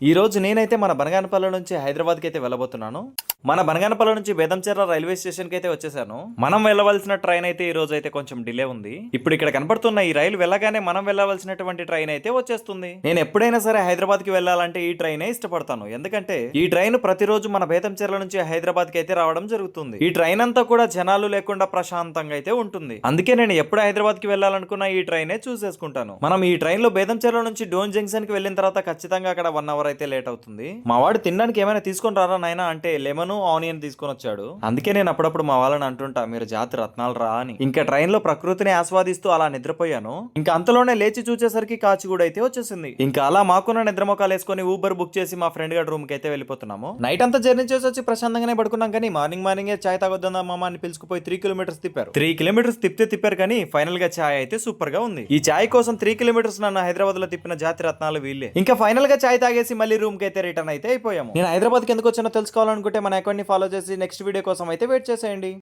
ఈరోజు నేనైతే మన బనగానపల్లి నుంచి హైదరాబాద్కి అయితే వెళ్ళబోతున్నాను. మన బనగానపల్లి నుంచి బేదంచెర్ల రైల్వే స్టేషన్కి అయితే వచ్చేసాను. మనం వెళ్ళవలసిన ట్రైన్ అయితే ఈ రోజు అయితే కొంచెం డిలే ఉంది. ఇప్పుడు ఇక్కడ కనపడుతున్న ఈ రైలు వెళ్ళగానే మనం వెళ్ళవలసినటువంటి ట్రైన్ అయితే వచ్చేస్తుంది. నేను ఎప్పుడైనా సరే హైదరాబాద్కి వెళ్ళాలంటే ఈ ట్రైనే ఇష్టపడతాను. ఎందుకంటే ఈ ట్రైన్ ప్రతిరోజు మన బేతంచెర్ల నుంచి హైదరాబాద్కి అయితే రావడం జరుగుతుంది. ఈ ట్రైన్ అంతా కూడా జనాలు లేకుండా ప్రశాంతంగా అయితే ఉంటుంది. అందుకే నేను ఎప్పుడు హైదరాబాద్కి వెళ్ళాలనుకున్నా ఈ ట్రైనే చూస్ చేసుకుంటాను మనం ఈ ట్రైన్లో బేదంచెర్ల నుంచి డోన్ జంక్షన్కి వెళ్ళిన తర్వాత ఖచ్చితంగా అక్కడ వన్ అవర్ అయితే లేట్ అవుతుంది. మా వాడు తినడానికి ఏమైనా తీసుకొని రారా నాయన? అంటే లెమన్ ఆనియన్ తీసుకొని వచ్చాడు. అందుకే నేను అప్పుడప్పుడు మా వాళ్ళని అంటుంటా మీరు జాతి రత్నాలు రా అని. ఇంకా ట్రైన్లో ప్రకృతిని ఆస్వాదిస్తూ అలా నిద్రపోయాను. ఇంకా అంతలోనే లేచి చూసేసరికి కాచిగూడ అయితే వచ్చేసింది. ఇంకా అలా మాకున్న నిద్రమొకాలు వేసుకొని ఊబర్ బుక్ చేసి మా ఫ్రెండ్ గారి రూమ్కి అయితే వెళ్ళిపోతున్నాము. నైట్ అంతా జర్నీ చేసి వచ్చి ప్రశాంతంగానే పడుకున్నాం కానీ మార్నింగ్ మార్నింగ్ చాయ్ తాగొద్దా మామ అని పిలుచుకుపోయి త్రీ కిలోమీటర్స్ తిప్పారు. త్రీ కిలోమీటర్స్ తిప్పితే తిప్పారు కానీ ఫైనల్గా చాయ్ అయితే సూపర్గా ఉంది. ఈ చాయ్ కోసం త్రీ కిలోమీటర్స్ నన్ను హైదరాబాద్లో తిప్పిన జాతి రత్నాలు వీళ్ళే. ఇంకా ఫైనల్గా చాయ్ తాగేసి మళ్ళీ రూమ్కి అయితే రిటర్న్ అయితే అయిపోయాము. నేను హైదరాబాద్కి ఎందుకు వచ్చానో తెలుసుకోవాలనుకుంటే మన అకౌంట్ని ఫాలో చేసి నెక్స్ట్ వీడియో కోసం అయితే వెయిట్ చేసేయండి.